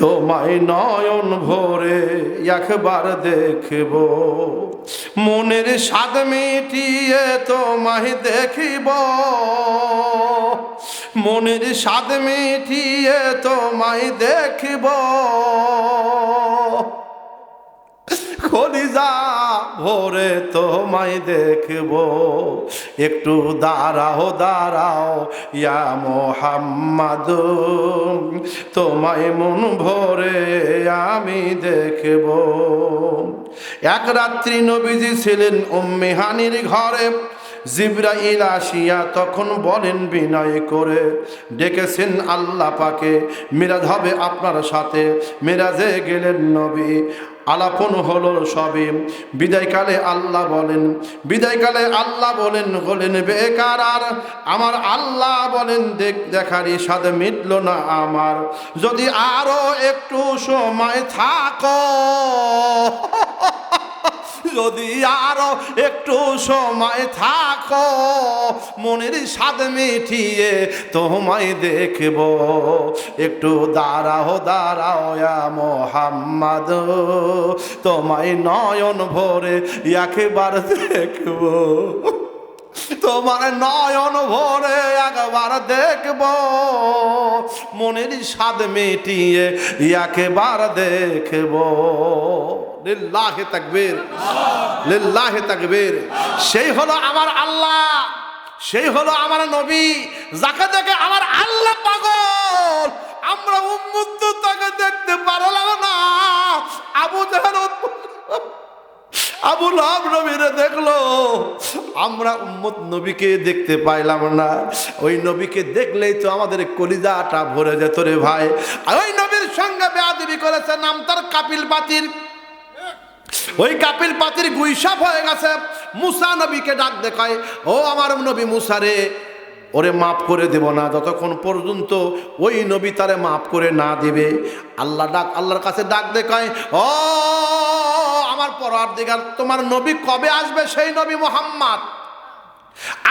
তোমায় নয়ন ভরে একবার দেখব। মনের স্বাদ মিটিয়ে তোমায় দেখিব। মনের স্বাদ মিটিয়ে তোমায় দেখিব। কলিজা ভোরে তোমায় দেখব। একটু দাঁড়াও দাঁড়াও, ইয়া মোহাম্মদ। তোমায় মন ভরে আমি দেখব। এক রাত্রি নবীজি ছিলেন উম্মেহানির ঘরে। জিব্রাইল আসিয়া তখন বলেন বিনয় করে, ডেকেছেন আল্লাহ পাকে, মিরাজ হবে আপনার সাথে। মিরাজে গেলেন নবী। আলাপন হলো সবে। বিদায়কালে আল্লাহ বলেন, বিদায়কালে আল্লাহ বলেন, হলেন বেকার আর আমার আল্লাহ বলেন, দেখ দেখারই সাথে মিটল না আমার। যদি আরও একটু সময় থাকো যদি আরও একটু সময় থাকো, মনের স্বাদ মিঠিয়ে তোমায় দেখব। একটু দাঁড়াও দাঁড়াও মোহাম্মদ, তোমায় নয়ন ভরে একবার দেখব। তোমার নয়ন ভরে একবার দেখব। মনের স্বাদ মিটিয়ে একবার দেখব। লিল্লাহে তাকবীর লিল্লাহে তাকবীর। সেই হলো আমার আল্লাহ, সেই হলো আমার নবী। যাকে দেখে আমার আল্লাহ পাগল, আমরা উন্মুক্ত তাকে দেখতে পারলাম না। আবু জাহাল আবুল হাব নবীরে দেখল। আমরা উম্মত নবীকে দেখতে পাইলাম না। ওই নবীকে দেখলেই তো আমাদের কলিজাটা ভরে যেত রে ভাই। আর ওই নবীর সঙ্গে বেয়াদবি করেছে, নাম তার কাপিল পাতির ওই কাপিল পাতির গুইসাপ হয়ে গেছে। মুসা নবীকে ডাক দেখায়, ও আমার নবী মুসারে ওরে মাফ করে দেব না। যতক্ষণ পর্যন্ত ওই নবী তারে মাফ করে না দিবে, আল্লাহ ডাক, আল্লাহর কাছে ডাক দেখায়, ও আমার পরার দিগার তোমার নবী কবে আসবে? সেই নবী মোহাম্মদ।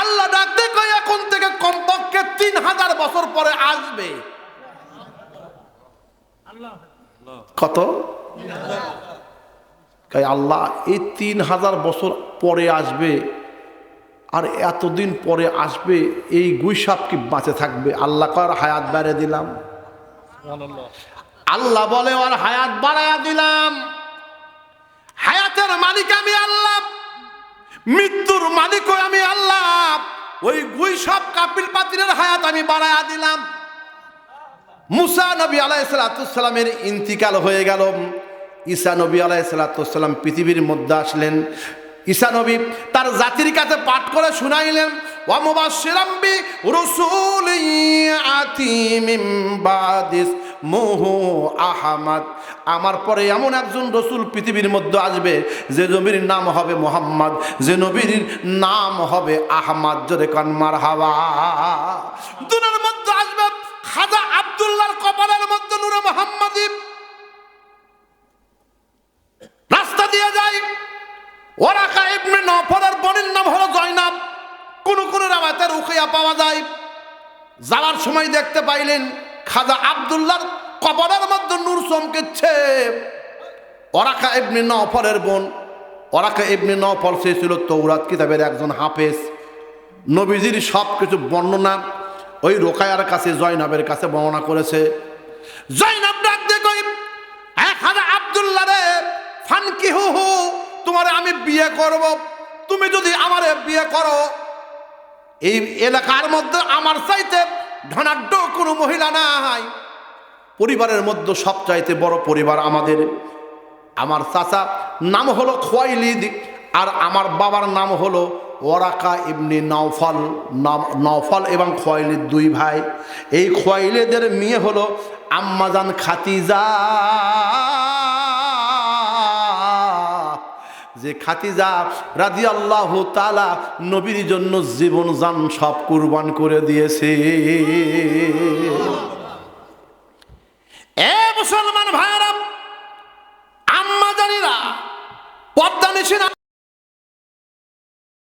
আল্লাহ ডাক দেখায় এখন থেকে কমপক্ষে তিন হাজার বছর পরে আসবে। কত? তাই আল্লাহ এই তিন হাজার বছর পরে আসবে আর এতদিন পরে আসবে এই গুইসাপ কি বাঁচে থাকবে? আল্লাহ কর হায়াত বেড়ে দিলাম। আল্লাহ বলে ওর হায়াত বাড়ায়া দিলাম। হায়াতের মালিক আমি আল্লাহ। মৃত্যুর মালিকও আমি আল্লাহ। ওই গুইসাপ কাপিল পাতিরের হায়াত আমি বাড়ায়া দিলাম। মুসা নবী আলাইসালামের ইন্তিকাল হয়ে গেল। ঈসা নবী আলাইসালাম পৃথিবীর মধ্যে আসলেন। ঈসা নবী তার জাতির কাছে পাঠ করে শুনাইলেন ওয়ামুবাশশিরাম্বি রসুল আতিমিম বাদিস মোহু আহমাদ। আমার পরে এমন একজন রসুল পৃথিবীর মধ্যে আসবে, যে নবীর নাম হবে মোহাম্মদ, যে নবীর নাম হবে আহমাদ। জোরে কান মার হাওয়া দুনের মধ্যে আসবে খাজা আব্দুল্লাহর কপালের মধ্যে নূরে মোহাম্মদী। রাস্তা দিয়ে যায়। ওরাকা ইবনে নফরের বোনের নাম হলো জয়নাব। কোন কোন রাবাতে রুকিয়া পাওয়া যায়। যাওয়ার সময় দেখতে পাইলেন খাজা আব্দুল্লাহর কবরের মধ্যে নূর চমকেছে। ওরাকা ইবনে নফরের বোন, ওরাকা ইবনে নফর সে ছিল তৌরাত কিতাবের একজন হাফেজ। নবীজির সব কিছু বর্ণনা ওই রোকায়ার কাছে, জয়নাবের কাছে বর্ণনা করেছে। জয়নাব ডাক দে কই এক হাজার আব্দুল্লাহ রে, ফানকি হু হু, তোমার আমি বিয়ে করব। তুমি যদি আমারে বিয়ে করো, এই এলাকার মধ্যে আমার চাইতে ধনাঢ্য কোনো মহিলা নাই। পরিবারের মধ্যে সবচাইতে বড় পরিবার আমাদের। আমার চাচা নাম হলো খোয়াইলিদ আর আমার বাবার নাম হলো ওরাকা ইবনি নওফল নওফল এবং খোয়াইলিদ দুই ভাই। এই খোয়াইলিদের মেয়ে হলো আম্মাজান খাতিজা। যে খাতিজা রাজি আল্লাহ তালা নবীর জন্য জীবন যান সব কুরবান করে দিয়েছে।